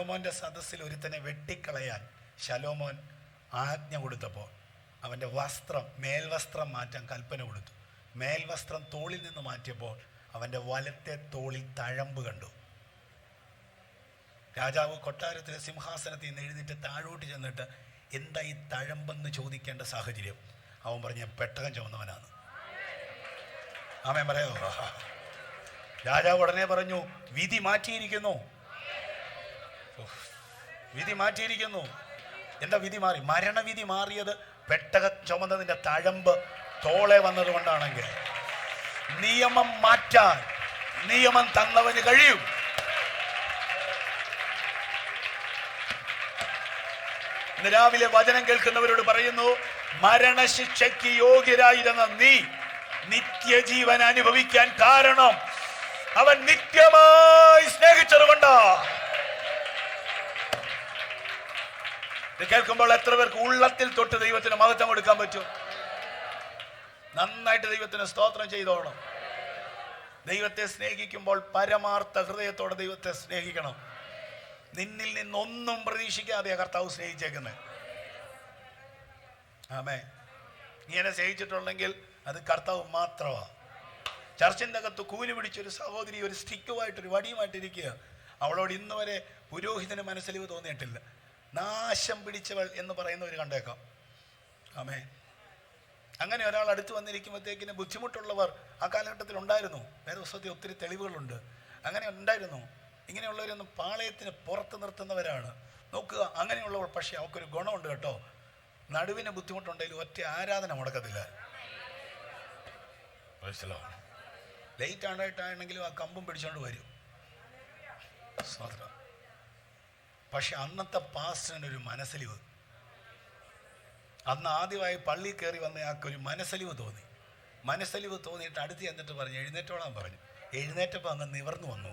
ശലോമോന്റെ സദസ്സിൽ ഒരുത്തനെ വെട്ടിക്കളയാൻ ശലോമോൻ ആജ്ഞ കൊടുത്തപ്പോൾ അവന്റെ വസ്ത്രം മേൽവസ്ത്രം മാറ്റാൻ കൽപ്പന കൊടുത്തു. മേൽവസ്ത്രം തോളിൽ നിന്ന് മാറ്റിയപ്പോൾ അവന്റെ വലത്തെ തോളിൽ തഴമ്പ് കണ്ടു. രാജാവ് കൊട്ടാരത്തിലെ സിംഹാസനത്തിൽ നിന്ന് എഴുന്നേറ്റ് താഴോട്ട് ചെന്നിട്ട് എന്താ ഈ തഴമ്പെന്ന് ചോദിക്കേണ്ട സാഹചര്യം? അവൻ പറഞ്ഞ പെട്ടകം ചുമന്നവനാണ്. ആമേ പറയോ. രാജാവ് ഉടനെ പറഞ്ഞു വിധി മാറ്റിയിരിക്കുന്നു. വിധി മാറ്റിയിരിക്കുന്നു. എന്താ വിധി മാറി? മരണവിധി മാറിയത് പെട്ടക ചുമന്നതിന്റെ തഴമ്പ് തോളെ വന്നത് കൊണ്ടാണെങ്കിൽ നിയമം മാറ്റാൻ നിയമം തന്നവന് കഴിയും. ഇന്ന് രാവിലെ വചനം കേൾക്കുന്നവരോട് പറയുന്നു മരണശിക്ഷയ്ക്ക് യോഗ്യരായിരുന്ന നീ നിത്യജീവൻ അനുഭവിക്കാൻ കാരണം അവൻ നിത്യമായി സ്നേഹിച്ചതുകൊണ്ടാ. ഇത് കേൾക്കുമ്പോൾ എത്ര പേർക്ക് ഉള്ളത്തിൽ തൊട്ട് ദൈവത്തിന് മഹത്വം കൊടുക്കാൻ പറ്റും? നന്നായിട്ട് ദൈവത്തിന് സ്തോത്രം ചെയ്തോണം. ദൈവത്തെ സ്നേഹിക്കുമ്പോൾ പരമാർത്ഥ ഹൃദയത്തോടെ ദൈവത്തെ സ്നേഹിക്കണം. നിന്നിൽ നിന്നൊന്നും പ്രതീക്ഷിക്കാതെ കർത്താവ് സ്നേഹിച്ചേക്കുന്നത് ആമേ. ഇങ്ങനെ സ്നേഹിച്ചിട്ടുണ്ടെങ്കിൽ അത് കർത്താവ് മാത്രമാണ് ചർച്ചിന്റെ അകത്ത് കൂലി പിടിച്ചൊരു സഹോദരി ഒരു സ്റ്റിക്കുമായിട്ട് ഒരു വടിയുമായിട്ടിരിക്കുക അവളോട് ഇന്ന് വരെ പുരോഹിതന് മനസ്സിലിവ് തോന്നിയിട്ടില്ല. നാശം പിടിച്ചവൾ എന്ന് പറയുന്നവർ കണ്ടേക്കാം. ആമേ അങ്ങനെ ഒരാൾ അടുത്ത് വന്നിരിക്കുമ്പോഴത്തേക്കിന് ബുദ്ധിമുട്ടുള്ളവർ ആ കാലഘട്ടത്തിൽ ഉണ്ടായിരുന്നു. വേദപുസ്തകത്തിൽ ഒത്തിരി തെളിവുകളുണ്ട്. അങ്ങനെ ഉണ്ടായിരുന്നു. ഇങ്ങനെയുള്ളവരൊന്നും പാളയത്തിന് പുറത്ത് നിർത്തുന്നവരാണ്. നോക്കുക അങ്ങനെയുള്ളവർ പക്ഷേ അവർക്കൊരു ഗുണമുണ്ട് കേട്ടോ. നടുവിന് ബുദ്ധിമുട്ടുണ്ടെങ്കിലും ഒറ്റ ആരാധന മുടക്കത്തില്ല. ലേറ്റ് ആണായിട്ടാണെങ്കിലും ആ കമ്പും പിടിച്ചോണ്ട് വരും. പക്ഷെ അന്നത്തെ പാസ്റ്ററിനൊരു മനസ്സലിവ്. അന്ന് ആദ്യമായി പള്ളി കയറി വന്ന ആൾക്ക് ഒരു മനസ്സലിവ് തോന്നി. മനസ്സലിവ് തോന്നിയിട്ട് അടുത്ത് ചെന്നിട്ട് പറഞ്ഞു എഴുന്നേറ്റോളാൻ പറഞ്ഞു. എഴുന്നേറ്റപ്പോൾ അങ്ങ് നിവർന്നു വന്നു.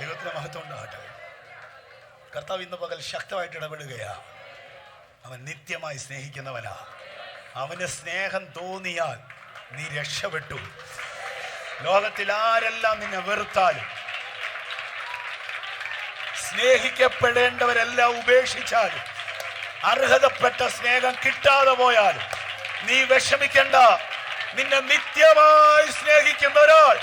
ദൈവത്തിന് മഹത്വം ഉണ്ടാകട്ടെ. കർത്താവ് ഇന്ന് പകൽ ശക്തമായിട്ട് ഇടപെടുകയാ. അവൻ നിത്യമായി സ്നേഹിക്കുന്നവനാ. അവന് സ്നേഹം തോന്നിയാൽ നീ രക്ഷപ്പെട്ടു. ലോകത്തിൽ ആരെല്ലാം നിന്നെ വെറുത്താലും സ്നേഹിക്കപ്പെടേണ്ടവരെല്ലാം ഉപേക്ഷിച്ചാലും. അർഹതപ്പെട്ട സ്നേഹം കിട്ടാതെ പോയാലും. നീ വിഷമിക്കണ്ട. നിന്നെ നിത്യമായി സ്നേഹിക്കുന്ന ഒരാൾ